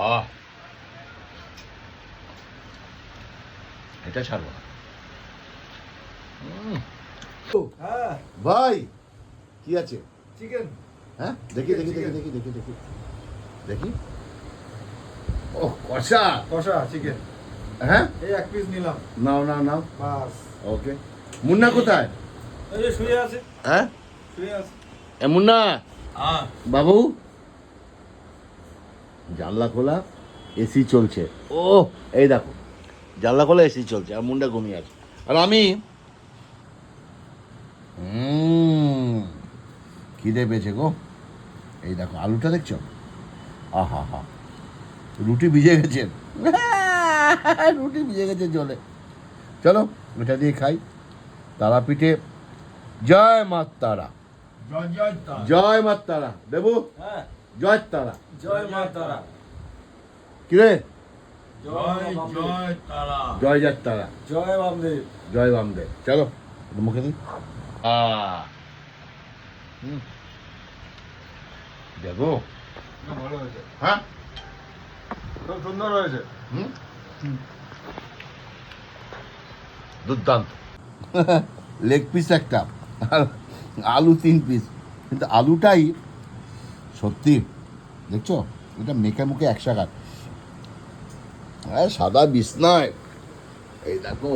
আহ এটা ছাড়বো না। হ্যাঁ। ভাই কি আছে? চিকেন হ্যাঁ? দেখি দেখি দেখি দেখি দেখি দেখি। দেখি। ও কষা। কষা চিকেন হ্যাঁ? এই এক পিস নিলাম। নাও নাও নাও। বাস। ওকে। মুন্না কোথায়? এই শুয়ে আছে। হ্যাঁ? শুয়ে আছে। এ মুন্না। হ্যাঁ। বাবু? জানলা খোলা এসি চলছে। ও। এই দেখো জানলা খোলা এসি চলছে আর মুন্ডা ঘুমিয়ে আছে। আর আমি হুম খিদে পেয়েছে গো। এই দেখো আলুটা দেখছ? আহা হা রুটি ভিজে গেছে। রুটি ভিজে গেছে জলে। চলো এটা দিয়ে খাই। তারাপীঠে জয় মা তারা জয় জয় তারা। জয় মা তারা দেবু? হ্যাঁ। জয় তারা জয় মা তারা। কিরে? জয় জয় তারা। জয় যার তারা জয় বামদেব। জয় বামদেব। চলো মুখে। হুম। দেখো। ভালো হয়েছে। হ্যাঁ? খুব সুন্দর হয়েছে। হুম। দুর্দান্ত। লেগ পিস একটা আর আলু তিন পিস। কিন্তু আলুটাই সত্যি? দেখছ? এটা মেখে মুখে একশাঘাত হ্যাঁ সাদা বিছনায়। এই দেখো।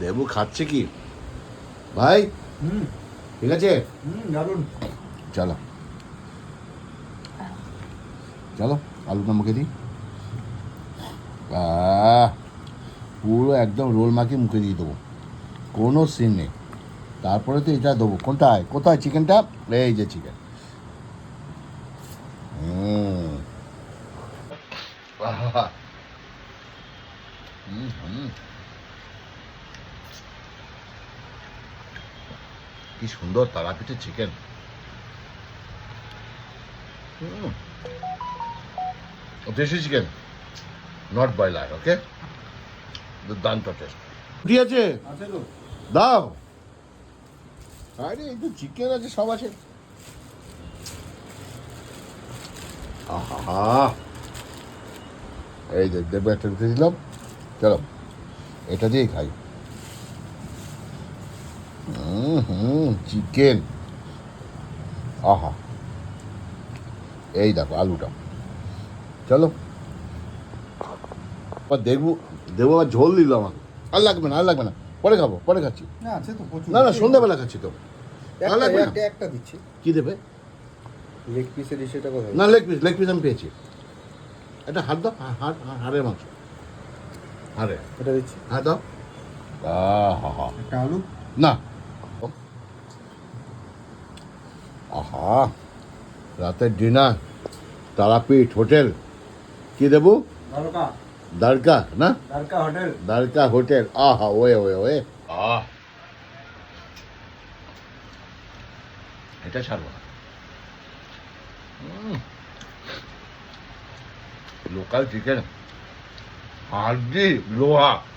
দেবু খাচ্ছে কি? ভাই হুম। ঠিক আছে? দারুণ চলো। চলো আলুটা মুখে দিই? পুরো একদম রোল মাখিয়ে মুখে দিয়ে দেবো। কোনো সিন নেই। তারপরে তো এটা দেবো। কোনটায়? কোথায় চিকেনটা এই যে চিকেন হুম। হুম, হুম। কি সুন্দর তারাপীঠের চিকেন দেশি চিকেন নট বয়লার ওকে দুর্দান্ত টেস্ট ঠিক আছে? আছে তো দাও। আরে এই তো চিকেন আছে সব আছে। আহা। এই যে দেবো একটা রুটি দিলাম। চলো এটা দিয়েই খাই। হুম চিকেন আহা। এই দেখো আলুটা। চলো। দেখব দেবো আবার ঝোল দিল আমাকে। আর লাগবে না আর লাগবে না। পরে খাব পরে খাচ্ছি। না আছে তো প্রচুর। না না সন্ধ্যাবেলা খাচ্ছি তো। একটা দিচ্ছি। কি দেবে? লেগ পিসের সেটা কোথায়? না লেগ পিস লেগ পিস আমি পেয়েছি। এটা হাত দাও হাড় হা- হাড়ের মাংস। হাড়ে। এটা দিচ্ছি। হাত দাও। আহা একটা আলু? না। আহা রাতের ডিনার তারাপীঠ হোটেল। কি দেবো? দ্বারকা। দ্বারকা না? দ্বারকা হোটেল। দ্বারকা হোটেল। আহা ওয়ে ওয়ে ওয়ে। আহ। এটা ছাড়বো না। লোকাল চিকেন হাড্ডি লোহা।